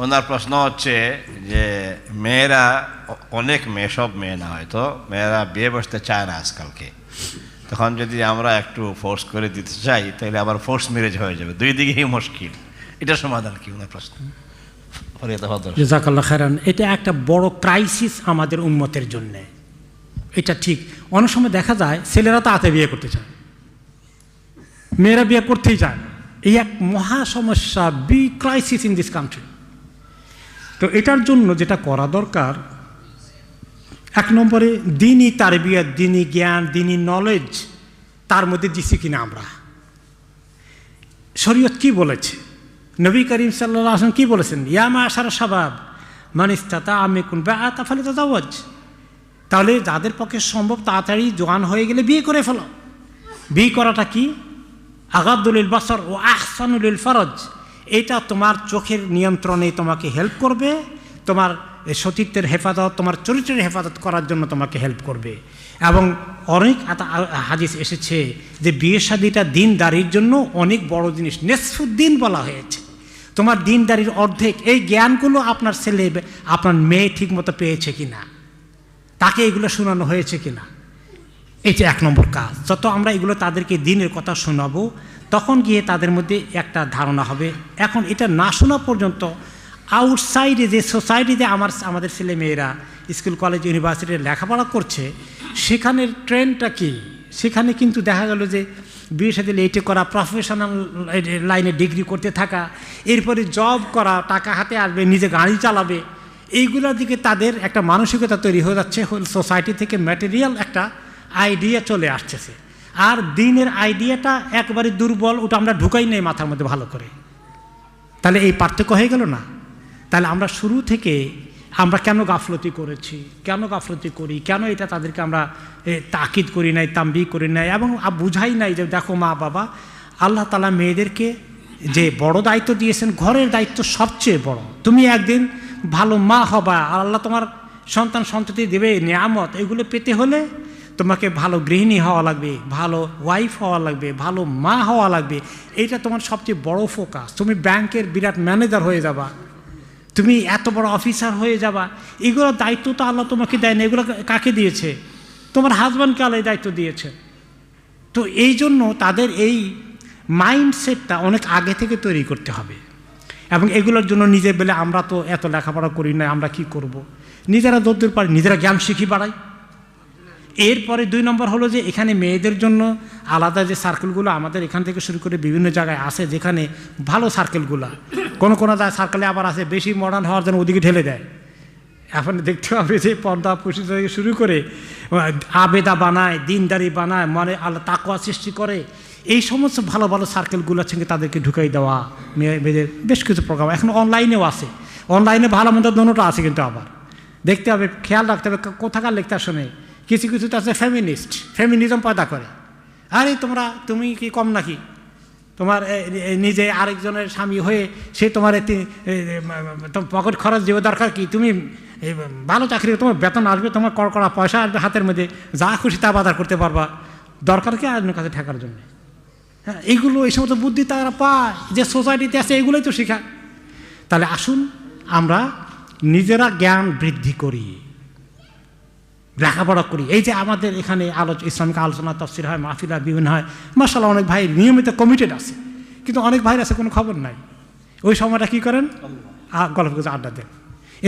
ওনার প্রশ্ন হচ্ছে যে মেয়েরা অনেক মেয়ে, সব মেয়ে না হয়তো, মেয়েরা বিয়ে বসতে চায় না আজকালকে। তখন যদি আমরা একটু ফোর্স করে দিতে চাই, তাহলে আবার ফোর্স ম্যারেজ হয়ে যাবে। দুই দিকেই মুশকিল। এটা সমাধান কি ওনার প্রশ্ন? জাকাল্লা এটা একটা বড় ক্রাইসিস আমাদের উন্মতের জন্য। এটা ঠিক। অনেক সময় দেখা যায়, ছেলেরা তাতে বিয়ে করতে চায়। মেয়েরা বিয়ে করতেই চায়। এই এক মহা সমস্যা be crisis in this country তো এটার জন্য যেটা করা দরকার, এক নম্বরে দিনই তার বিয়ে দিনই জ্ঞান, দিনই নলেজ তার মধ্যে দিছি কিনা আমরা। শরীয়ত কি বলেছে? নবী করিম সাল্লাহ আসলাম কি বলেছেন? ইয়ামা আসার স্বভাব মানিস্তাতা আমি কোন আতা ফলে তাজাওয়াজ তাহলে যাদের পক্ষে সম্ভব তাড়াতাড়ি জোয়ান হয়ে গেলে বিয়ে করে ফেলো। বিয়ে করাটা কি? আগাদুলিল বাসর ও আহসানুলিল ফরজ। এটা তোমার চোখের নিয়ন্ত্রণে তোমাকে হেল্প করবে, তোমার সতীত্বের হেফাজত, তোমার চরিত্রের হেফাজত করার জন্য তোমাকে হেল্প করবে। এবং অনেক হাদিস এসেছে যে বিয়ে শাদিটা দিনদারির জন্য অনেক বড় জিনিস, নেসফুদ্দিন বলা হয়েছে। তোমার দিনদারির অর্ধেক এই জ্ঞানগুলো আপনার ছেলে, আপনার মেয়ে ঠিকমতো পেয়েছে কিনা, তাকে এগুলো শোনানো হয়েছে কিনা। এটা এক নম্বর কাজ। যত আমরা এগুলো তাদেরকে দিনের কথা শোনাবো, তখন গিয়ে তাদের মধ্যে একটা ধারণা হবে। এখন এটা না শোনা পর্যন্ত আউটসাইডে যে সোসাইটিতে আমার, আমাদের ছেলে মেয়েরা স্কুল কলেজ ইউনিভার্সিটিতে লেখাপড়া করছে, সেখানের ট্রেন্ডটা কি? সেখানে কিন্তু দেখা গেল যে বিয়ের সাথে লেটে করা প্রফেশনাল লাইনে ডিগ্রি করতে থাকা, এরপরে জব করা, টাকা হাতে আসবে, নিজে গাড়ি চালাবে, এইগুলোর দিকে তাদের একটা মানসিকতা তৈরি হয়ে যাচ্ছে। সোসাইটি থেকে ম্যাটেরিয়াল একটা আইডিয়া চলে আসতেছে। আর দিনের আইডিয়াটা একবারে দুর্বল, ওটা আমরা ঢুকাই নেই মাথার মধ্যে ভালো করে। তাহলে এই পার্থক্য হয়ে গেল না? তাহলে আমরা শুরু থেকে আমরা কেন গাফলতি করেছি, কেন গাফলতি করি, কেন এটা তাদেরকে আমরা তাকিদ করি নাই তাম্বি করি নাই, এবং বুঝাই নাই যে দেখো মা, বাবা, আল্লাহ তালা মেয়েদেরকে যে বড় দায়িত্ব দিয়েছেন, ঘরের দায়িত্ব সবচেয়ে বড়। তুমি একদিন ভালো মা হবা আল্লাহ তোমার সন্তান সন্ততি দেবে, নিয়ামত, এগুলো পেতে হলে তোমাকে ভালো গৃহিণী হওয়া লাগবে, ভালো ওয়াইফ হওয়া লাগবে, ভালো মা হওয়া লাগবে। এটা তোমার সবচেয়ে বড় ফোকাস তুমি ব্যাংকের বিরাট ম্যানেজার হয়ে যাবা। তুমি এত বড় অফিসার হয়ে যাবা। এগুলোর দায়িত্ব তো আল্লাহ তোমাকে দেয় না, এগুলো কাকে দিয়েছে? তোমার হাজব্যান্ডকে আল্লাহ দায়িত্ব দিয়েছে। তো এই জন্য তাদের এই মাইন্ডসেটটা অনেক আগে থেকে তৈরি করতে হবে। এবং এগুলোর জন্য নিজে বলে আমরা তো এত লেখাপড়া করি না, আমরা কি করব। নিজেরা দৌড় পারি, নিজেরা জ্ঞান শিখি বাড়াই। এরপরে দুই নম্বর হলো যে এখানে মেয়েদের জন্য আলাদা যে সার্কেলগুলো আমাদের এখান থেকে শুরু করে বিভিন্ন জায়গায় আছে, যেখানে ভালো সার্কেলগুলো কোনো কোনো সার্কেলে আবার আছে, বেশি মডার্ন হওয়ার জন্য ওদিকে ঠেলে দেয়। এখন দেখতে হবে যে পর্দা পুষি থেকে শুরু করে, আবেদা বানায়, দিনদারি বানায় মানে আল্লাহ তাকোয়া সৃষ্টি করে। এই সমস্ত ভালো ভালো সার্কেলগুলোর সঙ্গে তাদেরকে ঢুকাই দেওয়া মেয়ে মেয়েদের বেশ কিছু প্রোগ্রাম এখন অনলাইনেও আছে। অনলাইনে ভালো মন্দ দোনোটা আছে কিন্তু আবার। দেখতে হবে, খেয়াল রাখতে হবে কোথাকার লেখতে শোনে? কিছু কিছু তো আছে ফেমিনিস্ট ফেমিনিজম পয়দা করে। আরে তোমরা, তুমি কি কম নাকি? তোমার নিজে আরেকজনের স্বামী হয়ে সে তোমার পকেট খরচ দেওয়া দরকার কি? তুমি ভালো চাকরি তোমার বেতন আসবে, তোমার কড়কড়া পয়সা আসবে, হাতের মধ্যে যা খুশি তা বাজার করতে পারবা। দরকার কি আরেকজনের কাছে ঠেকার জন্য? হ্যাঁ এইগুলো, এই সমস্ত বুদ্ধি তারা পায়, যে সোসাইটিতে আছে, এগুলোই তো শেখায় তাহলে আসুন, আমরা নিজেরা জ্ঞান বৃদ্ধি করি। লেখাপড়া করি। এই যে আমাদের এখানে আলোচ, ইসলামিক আলোচনা, তফসির হয়, মাহফিল বিভিন্ন হয় মাসাল্লাহ অনেক ভাই নিয়মিত কমিটেড আছে। কিন্তু অনেক ভাইয়ের আছে, কোনো খবর নাই। ওই সময়টা কী করেন? গল্প আড্ডা দেন।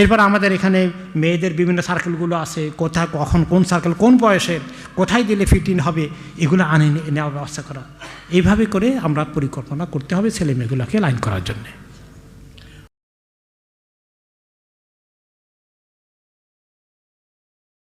এরপর আমাদের এখানে মেয়েদের বিভিন্ন সার্কেলগুলো আছে কোথায় কখন, কোন সার্কেল কোন বয়সের, কোথায় দিলে ফিফটিন হবে, এগুলো আনে নেওয়ার ব্যবস্থা করা। এইভাবে করে আমরা পরিকল্পনা করতে হবে ছেলে মেয়েগুলোকে লাইন করার জন্যে।